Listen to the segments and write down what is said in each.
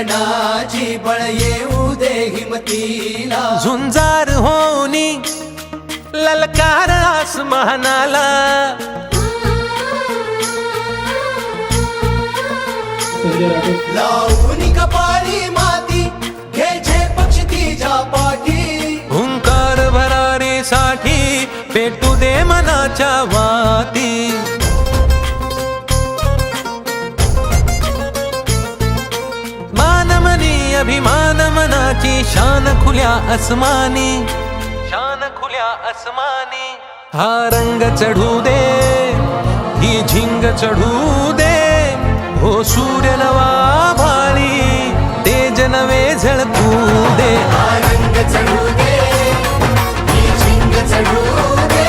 शिक्षणाची बळ येऊ दे हिमतीला. झुंजार होनी ललकार आसमानाला. लावून कपाळी माती घे झे पक्ष तिच्या पाठी. हुंकार भरारी साठी पेटू दे मनाच्या वाती. मनाची शान खुल्या अस्मानी शान खुल्या अस्मानी हा रंग चढू दे ही झिंग चढू दे. हो सूर्य नवा भाळी तेज नवे झळकू दे. हा रंग चढू दे ही झिंग चढू दे.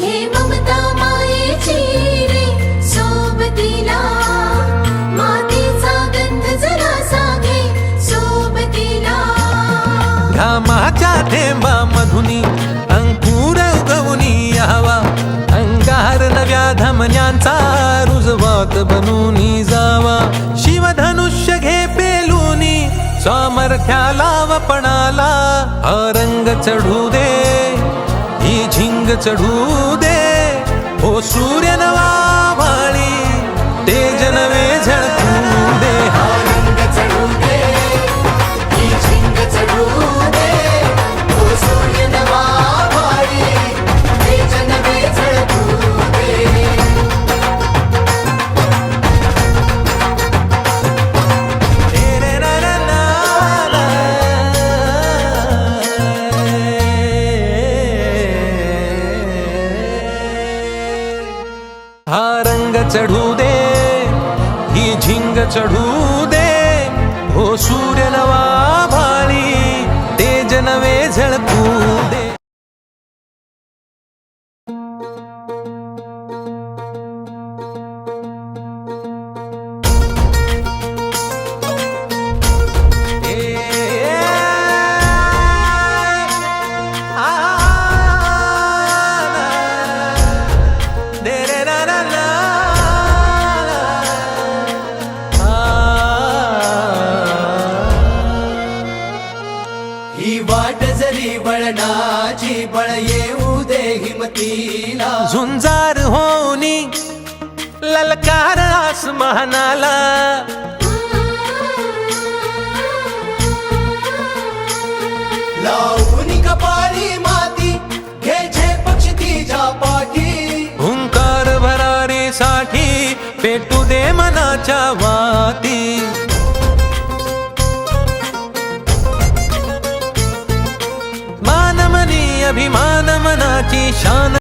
हे ममता मायेची रे सोबतीला. मातीचा गंध सोबतीला. घामाच्या थेंबा मधुनी अंकुर उगवनी यावा. अंगार नव्या धमन्यांचा रुजवात बनूनी जावा. शिवधनुष्य घे पेलूनी सामर्थ्याला वपणाला मनाला रंग चढू दे. रंग चढू दे. हो सूर्य नवा वाळी ते जनवे झळकू चढू दे. हो सूर्य झुंजार होनी ललकार आसमानाला. लावून कपाळी माती घ्यायचे पक्षी तिच्या पाठी. हुंकार भरारीसाठी पेटू दे मनाच्या वाती. मानमनी अभिमान मनाची शान